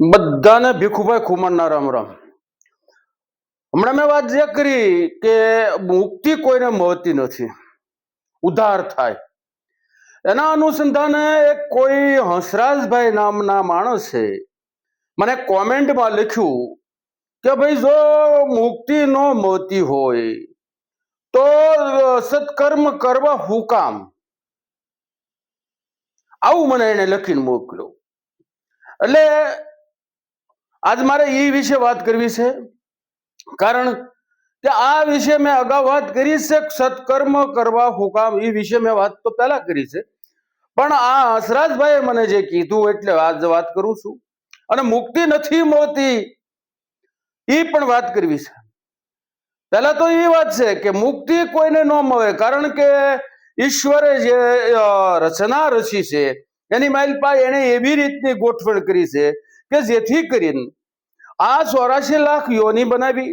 બધાને ભીખુભાઈ ખુમાણના રામ રામ. હમણાં મેં વાત જે કરી કે મુક્તિ કોઈને મળતી નથી. ઉધાર થાય. એના અનુસંધાને એક કોઈ હંસરાજભાઈ નામના માણસે મને કોમેન્ટમાં લખ્યું કે ભાઈ જો મુક્તિ ન મળતી હોય તો સત્કર્મ કરવા હું કામ? આવું મને એને લખીને મોકલ્યું. એટલે આજ મારે એ વિશે વાત કરવી છે. કારણ કે આ વિશે મેં અગાઉ વાત કરી છે સત્કર્મ કરવા હુકામ એ વિશે મેં વાત તો પહેલા કરી છે. પણ આ હસરાજભાઈએ મને જે કીધું એટલે આજ વાત કરું છું. અને મુક્તિ નથી મળતી એ પણ વાત કરવી છે. પહેલા તો એ વાત છે કે મુક્તિ કોઈને ન મળે, કારણ કે ઈશ્વરે જે રચના રચી છે, એની માઇલ પાસે એને એવી રીતની ગોઠવણ કરી છે કે જેથી કરીને આ ચોરાશી લાખ યોની બનાવી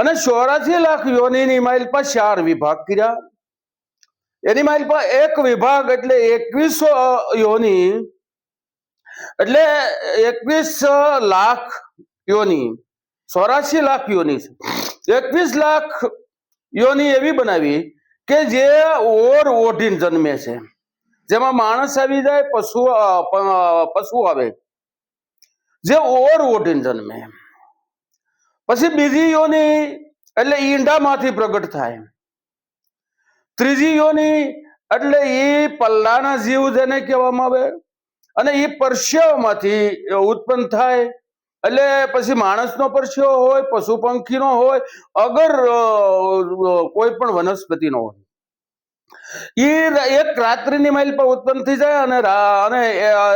અને ચોરાશી લાખ યોનીની માઇલ પર ચાર વિભાગ કર્યા. એની માઇલ પર એક વિભાગ એટલે એકવીસો યોની. એટલે એકવીસ લાખ યોની. ચોરાશી લાખ યોની એકવીસ લાખ યોની એવી બનાવી કે જે ઓર ઓઢીને જન્મે છે. જેમાં માણસ આવી જાય, પશુ પશુ આવે. જે ઓવર વોટિંગ જન્મે પછી બીજી યોની, એટલે ઈંડામાંથી પ્રગટ થાય. ત્રીજી યોની, એટલે એ પલ્લાના જીવ જેને કહેવામાં આવે, અને એ પરસ્યવમાંથી ઉત્પન્ન થાય. એટલે પછી માણસનો પરસ્યો હોય, પશુ પંખીનો હોય, અગર કોઈ પણ વનસ્પતિનો હોય. એ એક રાત્રિની માઇલ પર ઉત્પન્ન થઈ જાય અને અને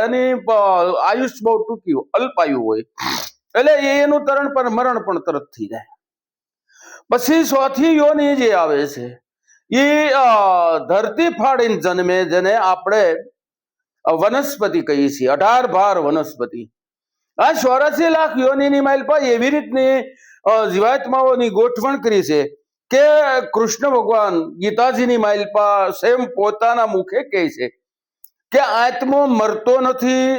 એની આયુષ બહુ ટૂંકી અલ્પાયુ હોય. એટલે એનું તરણ પણ મરણ પણ તરત થઈ જાય. પછી ચોથી યોની જે આવે છે એ ધરતી ફાડીને જન્મે, જેને આપણે વનસ્પતિ કહીએ છીએ. અઢાર ભાર વનસ્પતિ. આ ચોરાસી લાખ યોનીની માઇલ પર એવી રીતની જીવાત્માઓની ગોઠવણ કરી છે કે કૃષ્ણ ભગવાન ગીતાજીની માઇલ પર સેમ પોતાના મુખે કહે છે કે આત્મો મરતો નથી,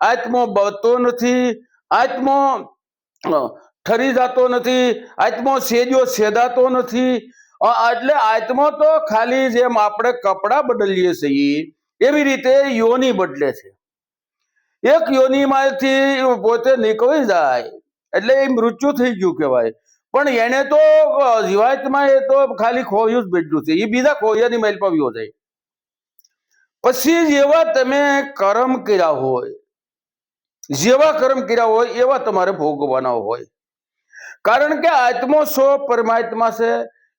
આત્મો બળતો નથી, આત્મો ઠરી જતો નથી, આત્મો સેજો સેદાતો નથી. એટલે આત્મો તો ખાલી જેમ આપણે કપડાં બદલીએ છીએ, એવી રીતે યોની બદલે છે. એક યોનીમાંથી પોતે નીકળી જાય, એટલે એ મૃત્યુ થઈ ગયું કહેવાય. પણ એને તો જીવાતમાં એ તો ખાલી ખોયું જ બેઠું છે. એ બીજા ખોયાની મહેલ પર વ્યો જાય. પછી જેવા તમે કર્મ કર્યા હોય, જેવા કર્મ કર્યા હોય, એવા તમારે ભોગવવાના હોય. કારણ કે આત્મો સો પરમાત્મા છે.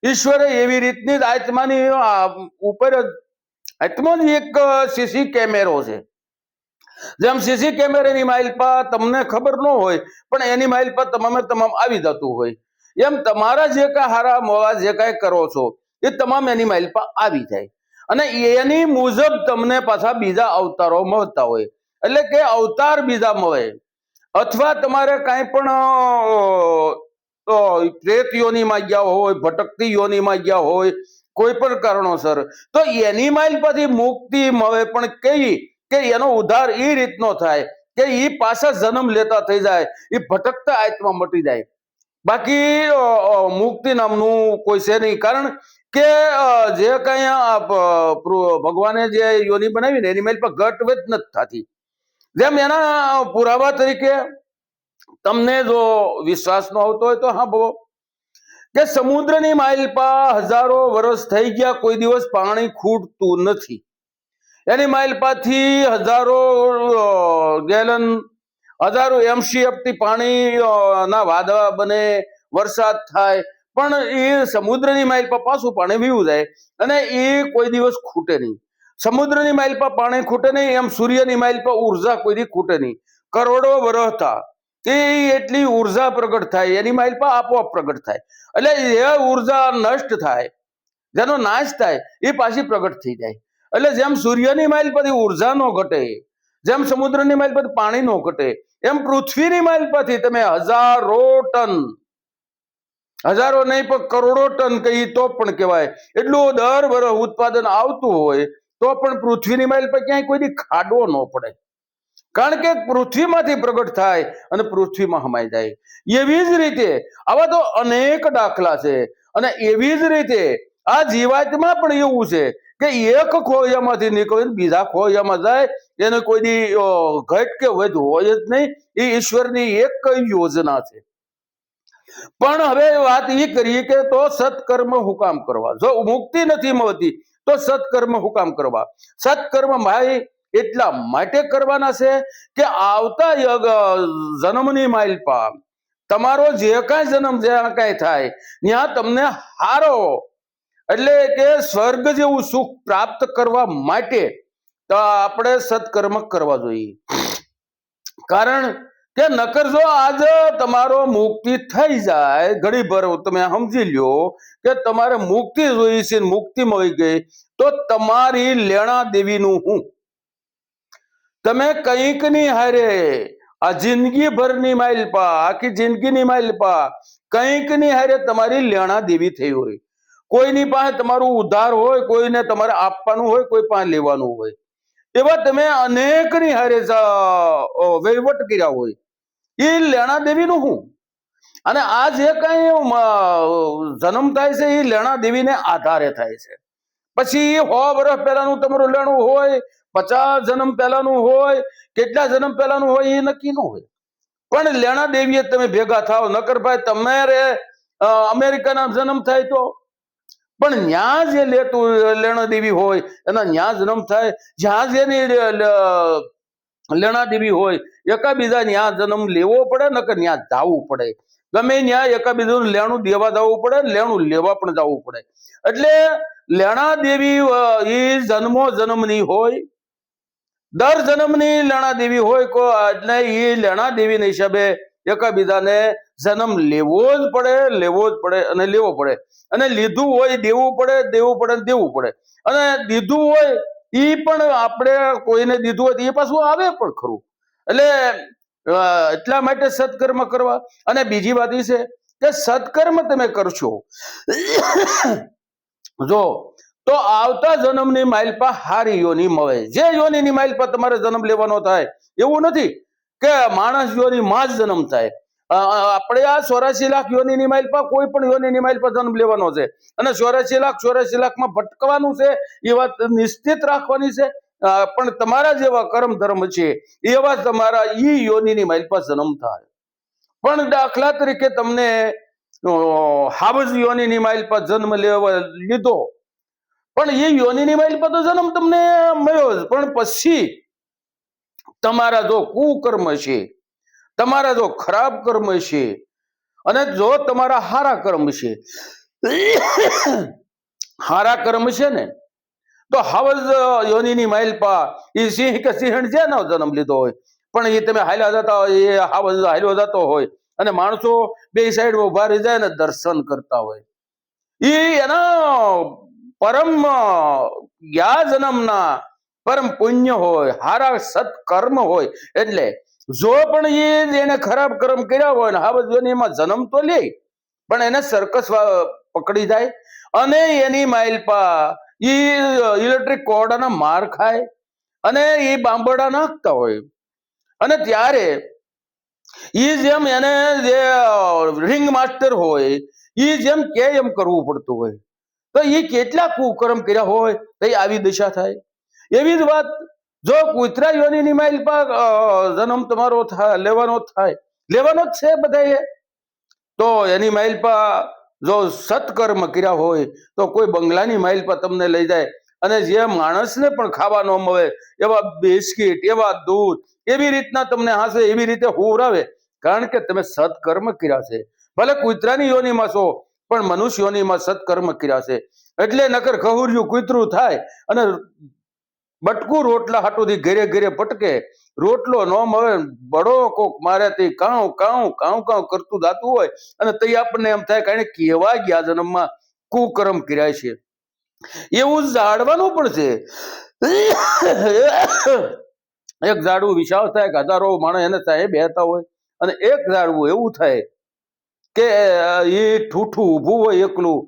ઈશ્વરે એવી રીતની આત્માની ઉપર આત્માની એક સીસી કેમેરો છે. જેમ સીસી કેમેરાની માઇલ પર તમને ખબર ન હોય, પણ એની માઇલ પર તમામે તમામ આવી જતું હોય. એમ તમારા જે કાંઈ હારા મોવા જે કાંઈ કરો છો, એ તમામ એની માઇલ પર આવી જાય. અને એની મુજબ તમને પાછા બીજા અવતારો મળતા હોય. એટલે કે અવતાર બીજા મળે. અથવા તમારે કાંઈ પણ પ્રેત યોનીમાં ગયા હોય ભટકતી યોનીમાં ગયા હોય, કોઈ પણ કારણોસર, તો એની માઇલ પરથી મુક્તિ મળે પણ કઈ કે એનો ઉદ્ધાર એ રીતનો થાય કે એ પાછા જન્મ લેતા થઈ જાય એ ભટકતા આત્મા મટી જાય. બાકી મુક્તિ નામનું કોઈ છે નહીં. કારણ કે જે કઈ ભગવાને જે યોની બનાવી ને એની મેલ પર ઘટવેદ નથી થતી. જેમ એના પુરાવા તરીકે તમને જો વિશ્વાસ ન આવતો હોય તો હા બહુ કે સમુદ્રની માઇલ પા હજારો વર્ષ થઈ ગયા, કોઈ દિવસ પાણી ખૂટતું નથી. એની માઇલ પાથી હજારો ગેલન હજારો એમસીએફથી પાણી ના વાદળા બને, વરસાદ થાય, પણ એ સમુદ્રની માઇલ પર પાછું પાણી વીવું જાય અને એ કોઈ દિવસ ખૂટે નહીં. સમુદ્રની માઇલ પર પાણી ખૂટે નહીં, એમ સૂર્યની માઇલ પર ઊર્જા કોઈની ખૂટે નહીં. કરોડો વરહતા તે એટલી ઊર્જા પ્રગટ થાય, એની માઇલ પર આપોઆપ પ્રગટ થાય. એટલે એ ઊર્જા નષ્ટ થાય, જેનો નાશ થાય, એ પાછી પ્રગટ થઈ જાય. એટલે જેમ સૂર્યની માઇલ પરથી ઊર્જા નો ઘટે જેમ સમુદ્રની માઇલ પરથી પાણી નો ઘટે, એમ પૃથ્વીની માઇલ પરથી તમે હજારો ટન, હજારો નહીં પણ કરોડો ટન કહી તો પણ કહેવાય. એટલું દર વર્ષ ઉત્પાદન આવતું હોય, તો પણ પૃથ્વીની માઇલ પર ક્યાંય કોઈ ખાડો ન પડે. કારણ કે પૃથ્વીમાંથી પ્રગટ થાય અને પૃથ્વીમાં હમાઈ જાય. એવી જ રીતે આવા તો અનેક દાખલા છે અને એવી જ રીતે આ જીવાતમાં પણ એવું છે કે એક ખોયામાંથી નીકળીને બીજા ખોયામાં જાય એને કોઈ દી ઘટ કે વધ હોય જ નહીં, એ ઈશ્વરની એક યોજના છે. પણ હવે વાત એ કરીએ કે તો સત્કર્મ હુકામ કરવા. જો મુક્તિ નથી મળતી, તો સત્કર્મ હુકામ કરવા. સત્કર્મ માય એટલા માટે કરવાના છે કે આવતા યગ માઇલ પા તમારો જે કાંઈ જન્મ જ્યાં કાંઈ થાય, ત્યાં તમને હારો. એટલે કે સ્વર્ગ જેવું સુખ પ્રાપ્ત કરવા માટે તો આપણે સત્કર્મ કરવા જોઈએ. કારણ કે નકર જો આજ તમારો મુક્તિ થઈ જાય ઘડી તમે સમજી લ્યો કે તમારે મુક્તિ જોઈ છે, મુક્તિ મળી ગઈ, તો તમારી લેણા દેવીનું હું? તમે કંઈકની હારે. આ જિંદગી ભરની માઇલ પા, આખી જિંદગીની માઇલ પા. કંઈકની હારે તમારી લેણા દેવી થઈ હોય. કોઈની પાસે તમારું ઉધાર હોય, કોઈને તમારે આપવાનું હોય, કોઈ પાસે લેવાનું હોય. એવા તમે અનેકની હારે વહીવટ કર્યા હોય. એ લેણા દેવીનું હું અને આ જે કઈ જન્મ થાય છે, એ લેણા દેવીને આધારે થાય છે. પછી સો વર્ષ પહેલાનું તમારું લેણું હોય, પચાસ જન્મ પહેલાનું હોય, કેટલા જન્મ પહેલાનું હોય, એ નક્કી ન હોય. પણ લેણા દેવીએ તમે ભેગા થાવ. નકર ભાઈ તમારે અમેરિકાના જન્મ થાય તો? પણ ન્યા જે લેતું લેણા દેવી હોય, એના ન્યા જન્મ થાય. જ્યાં જેની લેણા દેવી હોય, એકાબીજા ન્યા જન્મ લેવો પડે, નકર ન્યા જવું પડે. ગમે ન્યા એકાબીજાનું લેણું દેવા જવું પડે, લેણું લેવા પણ જવું પડે. એટલે લેણા દેવી એ જન્મો જન્મની હોય, દર જન્મની લેણા દેવી હોય, કો, એટલે એ લેણા દેવીના હિસાબે એકાબીજાને જન્મ લેવો જ પડે, લેવો જ પડે અને લેવો પડે. અને લીધું હોય દેવું પડે દેવું પડે દેવું પડે. અને દીધું હોય એ પણ આપણે કોઈને દીધું હોય એ પાછું આવે પણ ખરું. એટલે એટલા માટે સત્કર્મ કરવા. અને બીજી વાત એ છે કે સત્કર્મ તમે કરશો. જો, તો આવતા જન્મની માઇલપા હારી યોની મળે. જે યોનીની માઇલપા તમારે જન્મ લેવાનો થાય, એવું નથી કે માણસ યોની માં જ જન્મ થાય. આપણે આ ચોરાશી લાખ યોનિની માઇલ પર કોઈ પણ યોનિની માઇલ પર જન્મ લેવાનો છે. અને ચોરાશી લાખ ચોરાશી લાખમાં ભટકવાનું છે, એ વાત નિશ્ચિત રાખવાની છે. પણ તમારા જેવા કર્મ ધર્મ છે, એવા તમારા ઈ યોનિની માઇલ પર જન્મ થાય. પણ દાખલા તરીકે તમને હાબજ યોનિની માઇલ પર જન્મ લેવા લીધો. પણ એ યોનિની માઇલ પર તો જન્મ તમને મળ્યો પણ પછી તમારા જો કુકર્મ છે તમારા જો ખરાબ કર્મ છે અને જો તમારા હારા કર્મ છે, હારા કર્મ છે ને, તો હાવજ યોનીની માઇલપા એ સિંહ કે સિંહણ જેનો જન્મ લીધો હોય. પણ એ તમે હાલ્યા જતા હોય એ હાવજ હાલ્યો જતો હોય. અને માણસો બે સાઈડ ઊભા રહી જાય ને દર્શન કરતા હોય. એ એના પરમ ગયા જન્મના પરમ પુણ્ય હોય, હારા સત્કર્મ હોય. એટલે જો પણ એ એને ખરાબ કર્મ કર્યા હોય ને, આ બધું એમાં જન્મ તો લે, પણ એને સર્કસ પકડી જાય અને એની માઇલ પા ઈ ઇલેક્ટ્રિક કોડાના માર ખાય અને એ બાંબડા નાખતા હોય. અને ત્યારે એ જેમ એને જે રિંગ માસ્ટર હોય એ જેમ કે એમ કરવું પડતું હોય. તો એ કેટલા કુકર્મ કર્યા હોય, તો આવી દશા થાય. એવી જ વાત જો કુતરા યોનીની માઇલ પર જન્મ તમારો લેવાનો થાય. લેવાનો જ છે બધાએ. તો એની માઇલ પર, જો સત્કર્મ કર્યા હોય, તો કોઈ બંગલાની માઇલ પર તમને લઈ જાય. અને જે માણસને પણ ખાવા ન મળે, એવા બિસ્કીટ, એવા દૂધ, એવી રીતના તમને હાસે, એવી રીતે હોવરાવે. કારણ કે તમે સત્કર્મ કર્યા છે. ભલે કૂતરાની યોનીમાં છો, પણ મનુષ્યોનીમાં સત્કર્મ કર્યા છે. એટલે નકર ખહુર્યું કૂતરું થાય અને બટકું રોટલા હાટુથી ઘરે ઘરે પટકે રોટલો ન મળે બડો કોક મારે તે કાઉ કાઉ કાઉ કાઉ કરતું દાતું હોય અને તઈ આપણને એમ થાય કે એને કેવા ગયા જન્મમાં કુકર્મ કર્યા છે. એવું જાળવાનું પણ છે. એક ઝાડવું વિશાળ થાય કે હજારો માણસ એને સાહેબ બેહતા હોય. અને એક ઝાડવું એવું થાય કે એ ઠૂઠું ઊભું હોય એકલું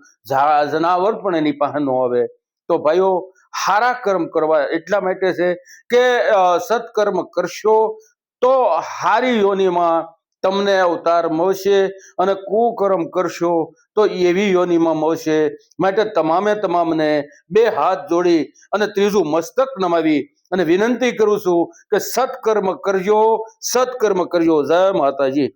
જનાવર પણ એની પાસે ન આવે. તો ભાઈઓ હારા કર્મ કરવા એટલા માટે છે કે સત્કર્મ કરશો તો હારી યોનિમાં તમને અવતાર મળશે અને કુકર્મ કરશો તો એવી યોનિમાં મળશે. માટે તમામે તમામને બે હાથ જોડી અને ત્રીજું મસ્તક નમાવી અને વિનંતી કરું છું કે સત્કર્મ કરજો સત્કર્મ કરજો. જય માતાજી.